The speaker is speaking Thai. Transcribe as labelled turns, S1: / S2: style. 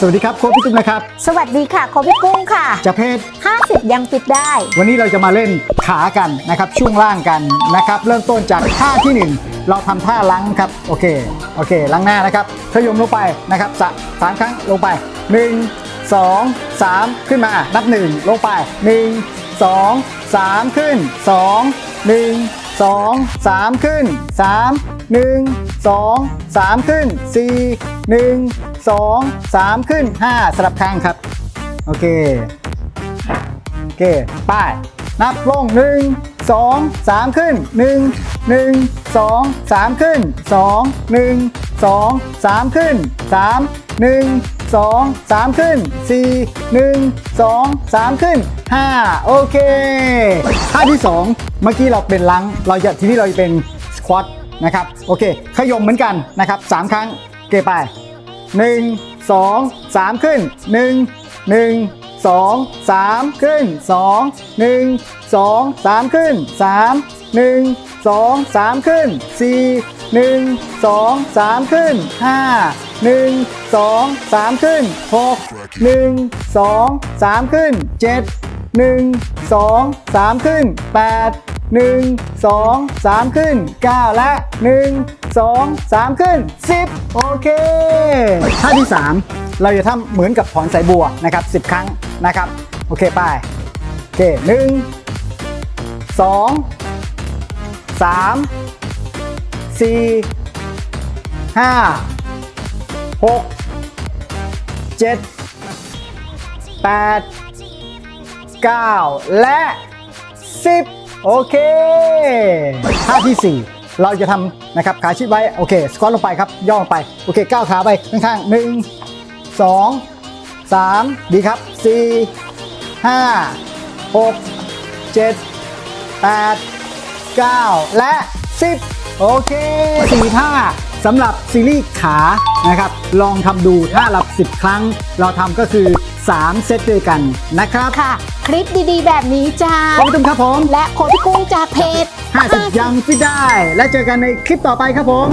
S1: สวัสดีครับโค้ชพี่ตุ้มนะครับ
S2: สวัสดีค่ะโคชพี่กุ้งค่ะ
S1: จะเพศ
S2: 50 ยังปิดได้
S1: วันนี้เราจะมาเล่นขากันนะครับ ช่วงล่างกันนะครับ เริ่มต้นจากท่าที่หนึ่งเราทำท่าล้างครับ โอเค โอเค ล้างหน้านะครับขยมลงไปนะครับสะสามครั้งลงไป 1 2 3 ขึ้นมา นับ 1 ลงไป 1 2 3 ขึ้น 2 1 2 3 ขึ้น 3 1 2 3 ขึ้น 4 1 2 3 ขึ้น 5 สลับข้างครับ โอเค โอเค ไป นับลง 1 2 3 ขึ้น 1 1 2 3 ขึ้น 2 1 2 3 ขึ้น 3 1 2 3 ขึ้น 4 1 2 3 ขึ้น 5 โอเคท่าที่ 2 เมื่อกี้เราเป็นลังเราจะที่นี้เราจะเป็นสควอตนะครับ โอเค ขยมเหมือนกันนะครับ 3 ครั้ง เกไป 1 2 3 ขึ้น 1 1 2 3 ขึ้น 2 1 2 3 ขึ้น 3 1 2 3 ขึ้น 4 1 2 3 ขึ้น 5 1 2 3 ขึ้น 6 1 2 3 ขึ้น 7 1 2 3 ขึ้น 8 1 2 3 ขึ้น 9 และ 1 2 3 ขึ้น 10 โอเค ท่าที่ 3 เราจะทำเหมือนกับถอนสายบัวนะครับ 10 ครั้งนะครับ โอเคไป โอเค 1 2 3 4 5 6 7 8 9 และ 10 โอเคท่าที่ 4 เราจะทำนะครับขาชิดไว้โอเคสควอตลงไปครับย่อลงไปโอเคก้าวขาไปข้างๆหนึ่งสองสามดีครับสี่ห้าหกเจ็ดแปดเก้าและ10โอเคสี่ท่าสำหรับซีรีส์ขานะครับ ลองทำดูถ้าเรา10 ครั้ง เราทำก็คือ 3 เซตด้วยกันนะครับ
S2: ค่ะ คลิปดีๆ แบบนี้จ้า
S1: ขอบคุณครับผม
S2: และโคชพี่กุ้งจากเพจ
S1: 50ยังฟิตได้ และเจอกันในคลิปต่อไปครับผม